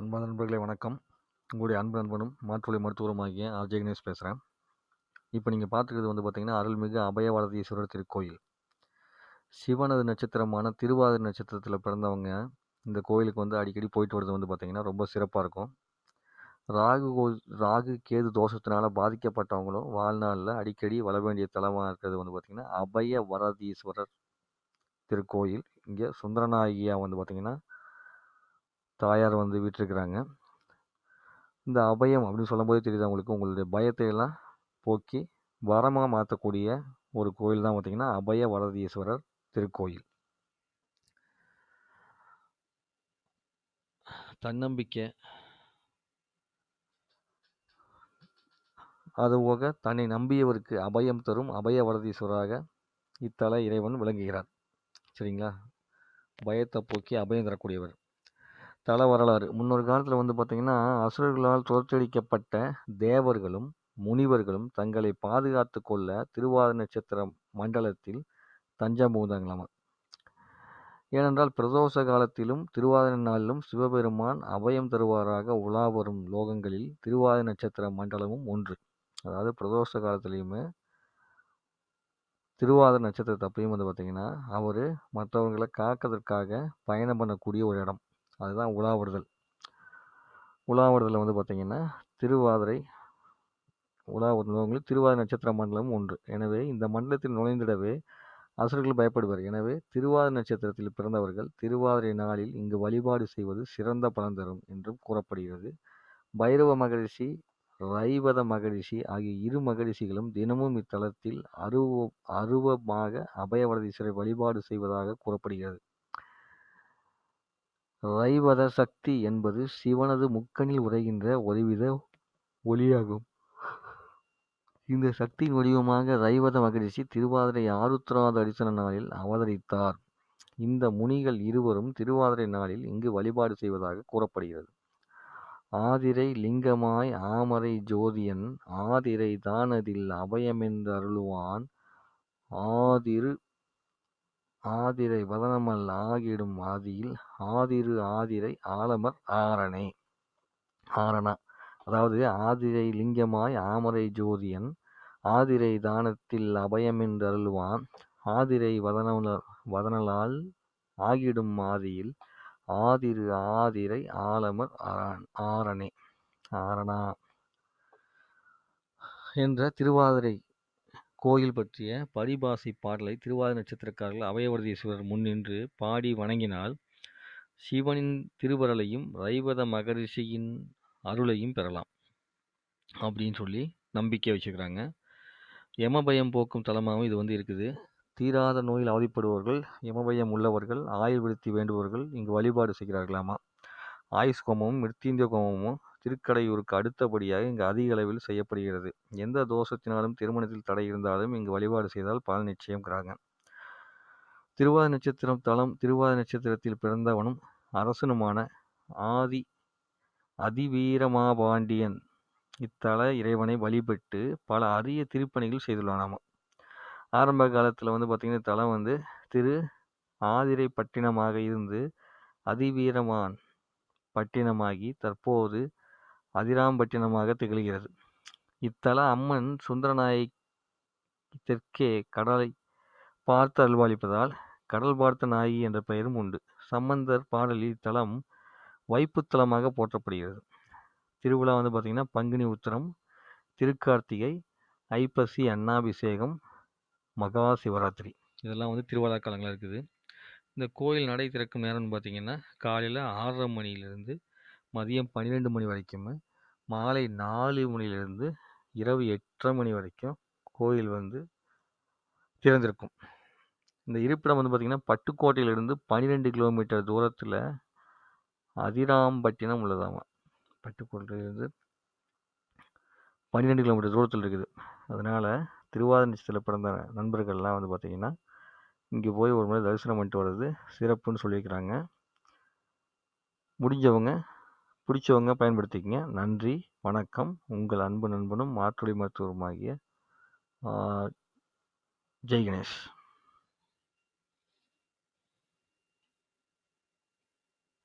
அன்பான நண்பர்களே வணக்கம். உங்களுடைய அன்பு நண்பனும் மாற்றுவழி மருத்துவருமாகிய ஆர்ஜே கணேஷ் பேசுகிறேன் இப்போ நீங்கள் பார்த்துக்கிறது வந்து பார்த்திங்கன்னா அருள்மிகு அபயவரதீஸ்வரர் திருக்கோயில். சிவனது நட்சத்திரமான திருவாதிரை நட்சத்திரத்தில் பிறந்தவங்க இந்த கோயிலுக்கு வந்து அடிக்கடி போயிட்டு வர்றது வந்து பார்த்திங்கன்னா ரொம்ப சிறப்பாக இருக்கும். ராகு கோ ராகு கேது தோஷத்தினால் பாதிக்கப்பட்டவங்களும் வாழ்நாளில் அடிக்கடி வர வேண்டிய தலமாக இருக்கிறது வந்து பார்த்திங்கன்னா அபய வரதீஸ்வரர் திருக்கோயில். இங்கே சுந்தரநாயகியாக வந்து பார்த்திங்கன்னா தாயார் வந்து வீட்டிருக்கிறாங்க. இந்த அபயம் அப்படின்னு சொல்லும்போதே தெரியுது அவங்களுக்கு உங்களுடைய பயத்தை எல்லாம் போக்கி வரமாக மாற்றக்கூடிய ஒரு கோயில் தான் பார்த்திங்கன்னா அபய வரதீஸ்வரர் திருக்கோயில். தன்னம்பிக்கை. அதுபோக தன்னை நம்பியவருக்கு அபயம் தரும் அபய வரதீஸ்வராக இத்தல இறைவன் விளங்குகிறார். சரிங்களா? பயத்தை போக்கி அபயம் தரக்கூடியவர். தல வரலாறு. முன்னொரு காலத்தில் வந்து பார்த்திங்கன்னா அசுரர்களால் தோற்கடிக்கப்பட்ட தேவர்களும் முனிவர்களும் தங்களை பாதுகாத்து கொள்ள திருவாத நட்சத்திர மண்டலத்தில் தஞ்சம் புகுந்தாங்களாமா ஏனென்றால் பிரதோஷ காலத்திலும் திருவாதிரை நாளிலும் சிவபெருமான் அபயம் தருவாராக உலா வரும் லோகங்களில் திருவாதிரை நட்சத்திர மண்டலமும் ஒன்று. அதாவது பிரதோஷ காலத்திலையுமே திருவாதிரை நட்சத்திரத்தை அப்பயும் வந்து பார்த்திங்கன்னா அவர் மற்றவர்களை காக்கிறதுக்காக பயணம் பண்ணக்கூடிய ஒரு இடம். அதுதான் உலாவுறுதல் உலாவுறுதலில் வந்து பார்த்திங்கன்னா திருவாதிரை உலாவுறுதல் திருவாதிரை நட்சத்திர மண்டலம் ஒன்று. எனவே இந்த மண்டலத்தில் நுழைந்திடவே அசுரர்கள் பயப்படுவர். எனவே திருவாதிரை நட்சத்திரத்தில் பிறந்தவர்கள் திருவாதிரை நாளில் இங்கு வழிபாடு செய்வது சிறந்த பலன் தரும் என்றும் கூறப்படுகிறது. பைரவ மகரிஷி ரைவத மகரிஷி ஆகிய இரு மகரிஷிகளும் தினமும் இத்தலத்தில் அருவ அருவமாக அபயவரதீஸ்வரை வழிபாடு செய்வதாக கூறப்படுகிறது. ரைவத சக்தி என்பது சிவனது முக்கனில் உரைகின்ற ஒருவித ஒளியாகும். இந்த சக்தியின் வடிவமாக ரைவத மகரிஷி திருவாதிரை ஆருத்ராத அரிசன நாளில் அவதரித்தார். இந்த முனிகள் இருவரும் திருவாதிரை நாளில் இங்கு வழிபாடு செய்வதாக கூறப்படுகிறது. ஆதிரை லிங்கமாய் ஆமரை ஜோதியன் ஆதிரை தானதில் அபயமென்றருளுவான் ஆதிரு ஆதிரை வதனமல் ஆகிடும் ஆதியில் ஆதிரு ஆதிரை ஆலமர் ஆரணே. ஆரணா. அதாவது ஆதிரை லிங்கமாய் ஆமரை ஜோதியன் ஆதிரை தானத்தில் அபயமென்றருள்வான் ஆதிரை வதன வதனலால் ஆகிடும் ஆதியில் ஆதிரு ஆதிரை ஆலமர் ஆரணே. ஆரணா. என்ற திருவாதிரை கோயில் பற்றிய பரிபாசை பாடலை திருவாத நட்சத்திரக்காரர்கள் அபயவர்தீஸ்வரர் முன்னின்று பாடி வணங்கினால் சிவனின் திருவருளையும் ரைவத மகரிஷியின் அருளையும் பெறலாம் அப்படின்னு சொல்லி நம்பிக்கை வச்சுக்கிறாங்க. யமபயம் போக்கும் தலமாகவும் இது வந்து இருக்குது. தீராத நோயில் அவதிப்படுபவர்கள் யமபயம் உள்ளவர்கள் ஆயுள் விடுத்தி வேண்டுபவர்கள் இங்கு வழிபாடு செய்கிறார்களாமா? ஆயுஷ் கோமமும் மிருத்தீந்திய கோமமும் திருக்கடையூருக்கு அடுத்தபடியாக இங்கு அதிக அளவில் செய்யப்படுகிறது. எந்த தோஷத்தினாலும் திருமணத்தில் தடை இருந்தாலும் இங்கு வழிபாடு செய்தால் பலன் நிச்சயம்ங்கிறாங்க. திருவாத நட்சத்திரம் தலம் திருவாத நட்சத்திரத்தில் பிறந்தவனும் அரசனுமான ஆதி அதிவீரமாபாண்டியன் இத்தல இறைவனை வழிபட்டு பல அரிய திருப்பணிகள் செய்துள்ளானாமா. ஆரம்ப காலத்தில் வந்து பார்த்திங்கன்னா தலம் வந்து திரு ஆதிரை பட்டினமாக இருந்து அதிவீரமான் பட்டினமாகி தற்போது அதிராம்பட்டினமாக திகழ்கிறது. இத்தல அம்மன் சுந்தரநாயகி தெற்கே கடலை பார்த்து அல்வாளிப்பதால் கடல் பார்த்த நாயகி என்ற பெயரும் உண்டு. சம்பந்தர் பாடலில் இத்தலம் வைப்புத்தலமாக போற்றப்படுகிறது. திருவிழா வந்து பார்த்திங்கன்னா பங்குனி உத்திரம் திருக்கார்த்திகை ஐப்பசி அன்னாபிஷேகம் மகா சிவராத்திரி இதெல்லாம் வந்து திருவிழா காலங்களாக இருக்குது. இந்த கோயில் நடை திறக்கும் நேரம்னு பார்த்திங்கன்னா காலையில் ஆறரை மணியிலிருந்து மதியம் பன்னிரெண்டு மணி வரைக்கும் மாலை நாலு மணிலேருந்து இரவு எட்டரை மணி வரைக்கும் கோயில் வந்து திறந்திருக்கும். இந்த இருப்பிடம் வந்து பார்த்திங்கன்னா பட்டுக்கோட்டையிலிருந்து பன்னிரெண்டு கிலோமீட்டர் தூரத்தில் அதிராம்பட்டினம் உள்ளதாமா? பட்டுக்கோட்டையிலிருந்து பன்னிரெண்டு கிலோமீட்டர் தூரத்தில் இருக்குது. அதனால் திருவாதிரை நட்சத்திரத்தில் பிறந்த நண்பர்கள்லாம் வந்து பார்த்திங்கன்னா இங்கே போய் ஒரு முறை தரிசனம் பண்ணிட்டு வர்றது சிறப்புன்னு சொல்லியிருக்கிறாங்க. முடிஞ்சவங்க பிடிச்சவங்க பயன்படுத்திக்கங்க. நன்றி வணக்கம். உங்கள் அன்பு நண்பனும் மாற்றுலி மருத்துவருமாகிய ஜெய் கணேஷ்.